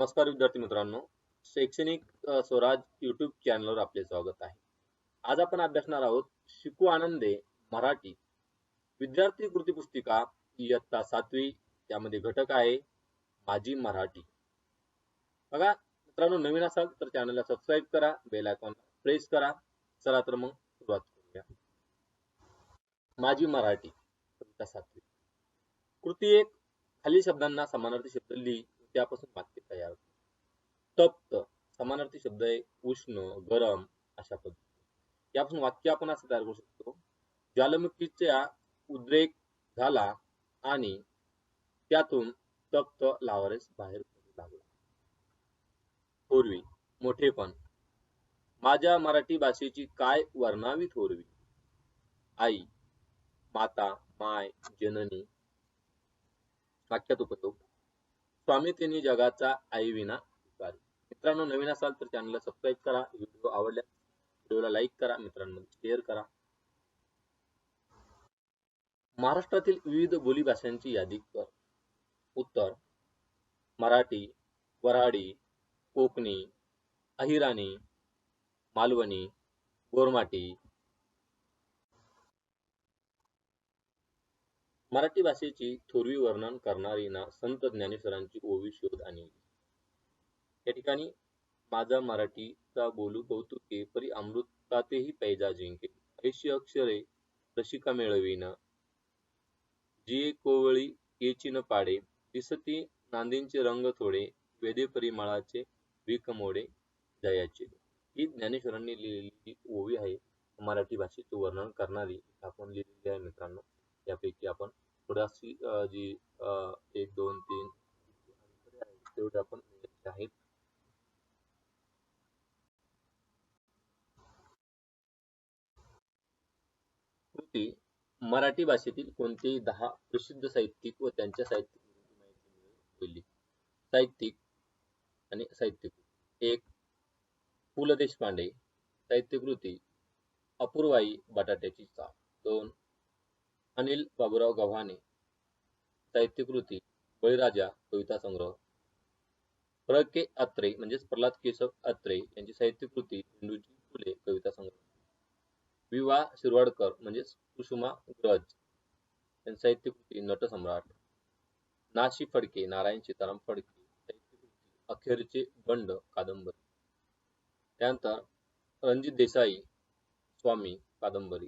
नमस्कार विद्यार्थी मित्रांनो. शैक्षणिक स्वराज युट्यूब चॅनलवर आपले स्वागत आहे. आज आपण अभ्यासणार आहोत शिकू आनंदे मराठी. विद्यार्थी कृती पुस्तिका इयत्ता सातवी त्यामध्ये घटक आहे माझी मराठी. बघा मित्रांनो नवीन असाल तर चॅनलला सबस्क्राईब करा बेल आयकॉन प्रेस करा. चला तर मग सुरुवात करूया. माझी मराठी कविता सातवी. कृती एक खाली शब्दांना समानार्थी शब्द लिही त्यापासून वाक्य तयार. होते तप्त समानार्थी शब्द आहे उष्ण गरम अशा पद्धती. यापासून वाक्य आपण असं तयार करू शकतो. ज्वालामुखीचा उद्रेक झाला आणि त्यातून तप्त लावारस बाहेर पडू लागला. थोरवी मोठेपण. माझ्या मराठी भाषेची काय वर्णावी थोरवी? आई माता माय जननी. वाक्यात उपयोग. स्वामी त्यांनी जगाचा आई विना स्वीकारे मित्रांनो नवीन असाल तर चॅनलला सबस्क्राईब करा. व्हिडिओ आवडल्यास व्हिडिओला लाईक करा. मित्रांमध्ये शेअर करा. महाराष्ट्रातील विविध बोली भाषांची यादी कर. उत्तर मराठी वऱ्हाडी कोकणी अहिराणी मालवणी गोरमाटी मराठी भाषेची थोरवी वर्णन करणारी ना संत ज्ञानेश्वरांची ओवी शोध आणि या ठिकाणी माझा मराठीचा बोलू कौतुके परी अमृतातेही पैजा जिंके. ऐशी अक्षरे रसिका मेळवीन. जी कोवळी येची न पाडे दिसती नांदींचे रंग थोडे वेदे परिमळाचे विकमोडे जयाचे ही ज्ञानेश्वरांनी लिहिलेली ओवी आहे मराठी भाषेचे वर्णन करणारी आपण लिहिलेली आहे मित्रांनो. जी एक दोन तीन तेवढे आपण आहेत. कृती मराठी भाषेतील कोणतेही दहा प्रसिद्ध साहित्यिक व त्यांच्या साहित्यिक साहित्यिक आणि साहित्यिक. एक पु ल देशपांडे साहित्यकृती अपूर्वाई बटाट्याची चाप दोन अनिल बाबुराव गव्हाणे. साहित्यकृती बळीराजा कविता संग्रह. प्र के अत्रे म्हणजेच प्रल्हाद केशव अत्रे यांची साहित्यकृती झेंडूची फुले कविता संग्रह. विवा शिरवाडकर म्हणजेच कुसुमा ग्रज यांची साहित्यकृती नटसम्राट नाशी फडके नारायण सीताराम फडके साहित्यकृती अखेरचे बंड कादंबरी. त्यानंतर रणजित देसाई स्वामी कादंबरी.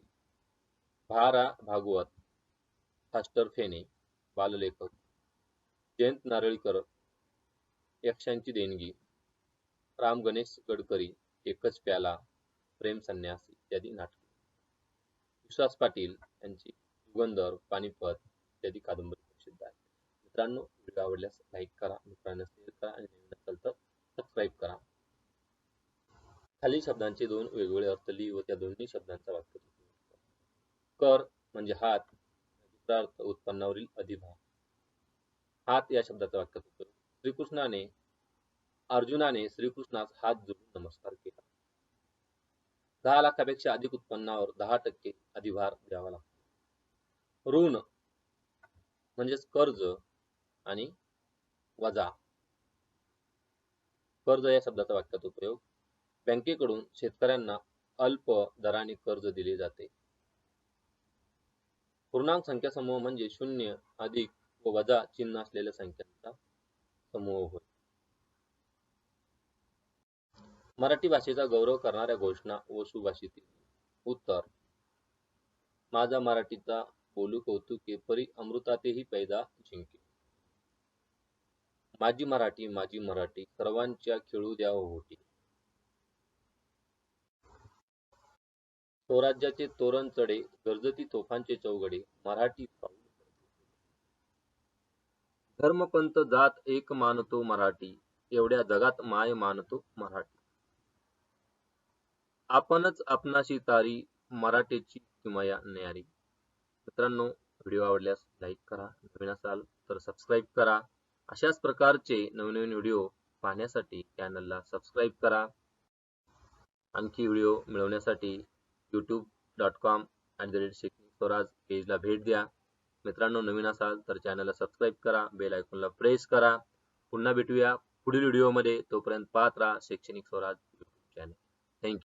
भारा भागवत फास्टर फेणे बाललेखक जयंत नारळीकर यक्षांची देणगी राम गणेश गडकरी एकच प्याला प्रेम संन्यास इत्यादी नाटके. विश्वास पाटील यांची युगंधर पानिपत इत्यादी कादंबरी प्रसिद्ध आहे मित्रांनो व्हिडिओ आवडल्यास लाईक करा मित्रांना शेअर करा आणि नवीन असेल तर सबस्क्राईब करा. खालील शब्दांचे दोन वेगवेगळे अर्थ लिही व त्या दोन्ही शब्दांचा वाक्य कर म्हणजे हात दुसरा अर्थ उत्पन्नावरील अधिभार हात या शब्दाचा वाक्य होतो. श्रीकृष्णाने अर्जुनाने श्रीकृष्णास हात जोडून नमस्कार केला. दहा लाखापेक्षा अधिक उत्पन्नावर दहा टक्के अधिभार द्यावा लागतो. ऋण म्हणजेच कर्ज आणि वजा. कर्ज या शब्दाचा वाक्यात उपयोग. बँकेकडून शेतकऱ्यांना अल्प दराने कर्ज दिले जाते. पूर्णांक संख्या समूह म्हणजे शून्य अधिक व वजा चिन्ह असलेल्या संख्यांचा समूह होय. मराठी भाषेचा गौरव करणाऱ्या घोषणा व सुभाषिते. उत्तर. माझा मराठीचा बोलू कौतुके परी अमृतातेही पैदा जिंके. माझी मराठी माझी मराठी सर्वांच्या खेळू द्या होती स्वराज्याचे तोरण चढे गर्जती तोफांचे चौघडे मराठी पाऊल धर्मपंथ जात एक मानतो मराठी एवढ्या जगात माय मानतो मराठी. आपणच आपणाशी तारी मराठीची किमया न्यारी. मित्रांनो व्हिडिओ आवडल्यास लाईक करा नवीन असाल तर सबस्क्राईब करा. अशाच प्रकारचे नवीन नवीन व्हिडिओ पाहण्यासाठी चॅनलला सबस्क्राईब करा. आणखी व्हिडिओ मिळवण्यासाठी YouTube dot com at the rate Shaikshanik Swaraj पेजला भेट द्या. मित्रांनो नवीन असाल तर चॅनलला सबस्क्राईब करा बेल आयकॉनला प्रेस करा. पुन्हा भेटूया पुढील व्हिडिओमध्ये तोपर्यंत पाहत राहा शैक्षणिक स्वराज चॅनल थँक्यू